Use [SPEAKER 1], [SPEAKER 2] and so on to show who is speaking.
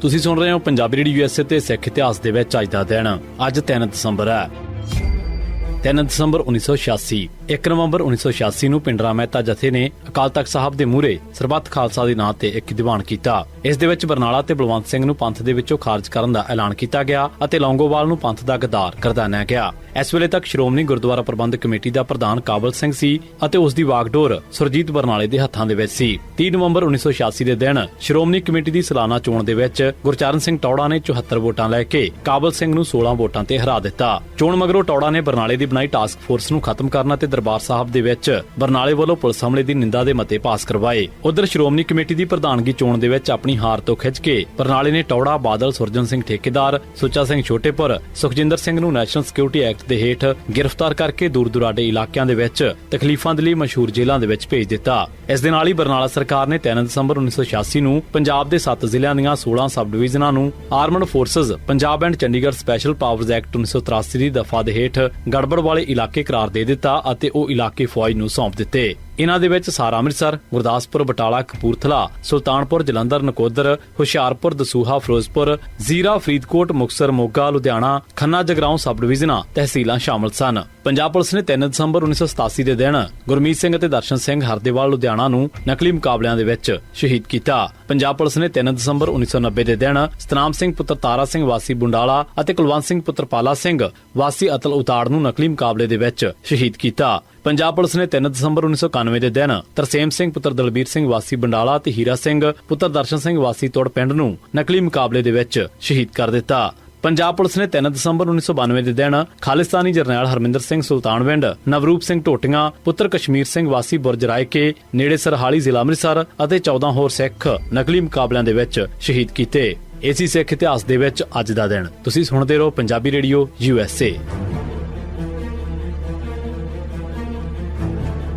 [SPEAKER 1] ਤੁਸੀਂ ਸੁਣ ਰਹੇ ਹੋ ਪੰਜਾਬੀ ਰੇਡੀਓ ਯੂਐਸਏ ਤੇ ਸਿੱਖ ਇਤਿਹਾਸ ਦੇ ਵਿੱਚ ਅੱਜ ਦਾ ਦਿਨ। ਅੱਜ 3 ਦਸੰਬਰ ਹੈ। 3 ਦਸੰਬਰ 1986 1 ਨਵੰਬਰ 1986 ਨੂੰ ਪਿੰਡਰਾ ਮਹਿਤਾ ਜਥੇ ਨੇ ਅਕਾਲ ਤਖਤ ਸਾਹਿਬ ਦੇ ਮੂਹਰੇ ਸਰਬੱਤ ਖਾਲਸਾ ਦੇ ਨਾਂ ਤੇ ਇੱਕ ਦੀਵਾਨ ਕੀਤਾ। ਇਸ ਦੇ ਵਿੱਚ ਬਰਨਾਲਾ ਤੇ ਬਲਵੰਤ ਸਿੰਘ ਨੂੰ ਪੰਥ ਦੇ ਵਿੱਚੋਂ ਖਾਰਜ ਕਰਨ ਦਾ ਐਲਾਨ ਕੀਤਾ ਗਿਆ ਅਤੇ ਲੌਂਗੋਵਾਲ ਨੂੰ ਪੰਥ ਦਾ ਗਦਾਰ ਕਰਦਾਨਿਆ ਗਿਆ। ਇਸ ਵੇਲੇ ਤੱਕ ਸ਼੍ਰੋਮਣੀ ਗੁਰਦੁਆਰਾ ਪ੍ਰਬੰਧਕ ਕਮੇਟੀ ਦਾ ਪ੍ਰਧਾਨ ਕਾਬਲ ਸਿੰਘ ਸੀ ਅਤੇ ਉਸ ਦੀ ਵਾਗਡੋਰ ਸੁਰਜੀਤ ਬਰਨਾਲੇ ਦੇ ਹੱਥਾਂ ਦੇ ਵਿੱਚ ਸੀ। 3 ਨਵੰਬਰ 1986 ਦੇ ਦਿਨ ਸ਼੍ਰੋਮਣੀ ਕਮੇਟੀ ਦੀ ਸਾਲਾਨਾ ਚੋਣ ਦੇ ਵਿੱਚ ਗੁਰਚਰਨ ਸਿੰਘ ਟੌੜਾ ਨੇ 74 ਵੋਟਾਂ ਲੈ ਕੇ ਕਾਬਲ ਸਿੰਘ ਨੂੰ 16 ਵੋਟਾਂ ਤੇ ਹਰਾ ਦਿੱਤਾ। ਚੋਣ ਮਗਰੋਂ ਟੌੜਾ ਨੇ ਬਰਨਾਲੇ ਦੀ ਬਣਾਈ ਟਾਸਕ ਫੋਰਸ ਨੂੰ ਖਤਮ ਕਰਨ ਅਤੇ ਦਰਬਾਰ ਸਾਹਿਬ ਦੇ ਵਿੱਚ ਬਰਨਾਲੇ ਵੱਲੋਂ ਪੁਲਿਸ ਹਮਲੇ ਦੀ ਨਿੰਦਾ ਦੇ ਮਤੇ ਪਾਸ ਕਰਵਾਏ। ਉਧਰ ਸ਼੍ਰੋਮਣੀ ਕਮੇਟੀ ਦੀ ਪ੍ਰਧਾਨਗੀ ਚੋਣ ਦੇ ਵਿੱਚ ਆਪਣੀ ਹਾਰ ਤੋਂ ਖਿੱਚ ਕੇ ਬਰਨਾਲੇ ਨੇ ਟੌੜਾ ਬਾਦਲ ਸੁਰਜਨ ਸਿੰਘ ਠੇਕੇਦਾਰ, ਸੁੱਚਾ ਸਿੰਘ ਛੋਟੇਪੁਰ, ਸੁਖਜਿੰਦਰ ਸਿੰਘ ਨੂੰ ਨੈਸ਼ਨਲ ਸਿਕਿਉਰਿਟੀ ਐਕਟ ਦੇ ਹੇਠ ਗ੍ਰਿਫਤਾਰ ਕਰਕੇ ਦੂਰ ਦੁਰਾਡੇ ਇਲਾਕਿਆਂ ਦੇ ਵਿੱਚ ਤਕਲੀਫਾਂ ਦੇ ਲਈ ਮਸ਼ਹੂਰ ਜੇਲ੍ਹਾਂ ਦੇ ਵਿੱਚ ਭੇਜ ਦਿੱਤਾ। ਇਸ ਦੇ ਨਾਲ ਹੀ ਬਰਨਾਲਾ ਸਰਕਾਰ ਨੇ 3 ਦਸੰਬਰ 1986 ਨੂੰ ਪੰਜਾਬ ਦੇ 7 ਜ਼ਿਲ੍ਹਿਆਂ ਦੀਆਂ 16 ਸਬ ਡਿਵੀਜ਼ਨਾਂ ਨੂੰ armed forces Punjab and Chandigarh special powers act 1983 ਦੀ ਦਫਾ ਦੇ ਹੇਠ ਗੜਬੜ ਵਾਲੇ ਇਲਾਕੇ ਕਰਾਰ ਦੇ ਦਿੱਤਾ ਅਤੇ ਉਹ ਇਲਾਕੇ ਫੌਜ ਨੂੰ ਸੌਂਪ ਦਿੱਤੇ। ਇਨ੍ਹਾਂ ਦੇ ਵਿੱਚ ਸਾਰਾ ਅੰਮ੍ਰਿਤਸਰ, ਗੁਰਦਾਸਪੁਰ, ਬਟਾਲਾ, ਕਪੂਰਥਲਾ, ਸੁਲਤਾਨਪੁਰ, ਜਲੰਧਰ, ਨਕੋਦਰ, ਹੁਸ਼ਿਆਰਪੁਰ, ਦਸੂਹਾ, ਫਿਰੋਜ਼ਪੁਰ, ਜ਼ੀਰਾ, ਫਰੀਦਕੋਟ ਮੁਕਸਰ ਮੋਗਾ, ਲੁਧਿਆਣਾ, ਖੰਨਾ, ਜਗਰਾਉਂ ਸਬ ਡਿਵੀਜ਼ਨਾਂ ਤਹਿਸੀਲਾਂ ਸ਼ਾਮਲ ਸਨ। ਪੰਜਾਬ ਪੁਲਿਸ ਨੇ 3 ਦਸੰਬਰ 1987 ਦੇ ਦਿਨ ਗੁਰਮੀਤ ਸਿੰਘ ਅਤੇ ਦਰਸ਼ਨ ਸਿੰਘ ਹਰਦੇਵਾਲ ਲੁਧਿਆਣਾ ਨੂੰ ਨਕਲੀ ਮੁਕਾਬਲਿਆਂ ਦੇ ਵਿੱਚ ਸ਼ਹੀਦ ਕੀਤਾ। ਪੰਜਾਬ ਪੁਲਿਸ ਨੇ 3 ਦਸੰਬਰ 1990 ਦੇ ਦਿਨ ਸਤਨਾਮ ਸਿੰਘ ਪੁੱਤਰ ਤਾਰਾ ਸਿੰਘ, ਵਾਸੀ ਬੁੰਡਾਲਾ ਅਤੇ ਕੁਲਵੰਤ ਸਿੰਘ ਪੁੱਤਰ ਪਾਲਾ ਸਿੰਘ, ਵਾਸੀ ਅਤਲ ਉਤਾੜ ਨੂੰ ਨਕਲੀ ਮੁਕਾਬਲੇ ਦੇ ਵਿੱਚ ਸ਼ਹੀਦ ਕੀਤਾ। ਪੰਜਾਬ ਪੁਲਿਸ ਨੇ 3 ਦਸੰਬਰ 1991 ਦੇ ਦਿਨ ਤਰਸੇਮ ਸਿੰਘ, ਪੁੱਤਰ ਦਲਬੀਰ ਸਿੰਘ, ਵਾਸੀ ਬੰਡਾਲਾ ਤੇ ਹੀਰਾ ਸਿੰਘ, ਪੁੱਤਰ ਦਰਸ਼ਨ ਸਿੰਘ, ਵਾਸੀ ਤੋੜ ਪਿੰਡ ਨੂੰ ਨਕਲੀ ਮੁਕਾਬਲੇ ਦੇ ਵਿੱਚ ਸ਼ਹੀਦ ਕਰ ਦਿੱਤਾ। ਪੰਜਾਬ ਪੁਲਿਸ ਨੇ 3 ਦਸੰਬਰ 1992 ਦੇ ਦਿਨ ਖਾਲਿਸਤਾਨੀ ਜਰਨੈਲ ਹਰਮਿੰਦਰ ਸਿੰਘ ਸੁਲਤਾਨਵਿੰਡ, ਨਵਰੂਪ ਸਿੰਘ ਟੋਟੀਆਂ, ਪੁੱਤਰ ਕਸ਼ਮੀਰ ਸਿੰਘ, ਵਾਸੀ ਬੁਰਜ ਰਾਇਕੇ ਨੇੜੇ ਸਰਹਾਲੀ ਜ਼ਿਲ੍ਹਾ ਅੰਮ੍ਰਿਤਸਰ ਅਤੇ 14 ਹੋਰ ਸਿੱਖ ਨਕਲੀ ਮੁਕਾਬਲਿਆਂ ਦੇ ਵਿੱਚ ਸ਼ਹੀਦ ਕੀਤੇ। ਇਸੇ ਸਿੱਖ ਇਤਿਹਾਸ ਦੇ ਵਿੱਚ ਅੱਜ ਦਾ ਦਿਨ। ਤੁਸੀਂ ਸੁਣਦੇ ਰਹੋ Punjabi radio, U S A.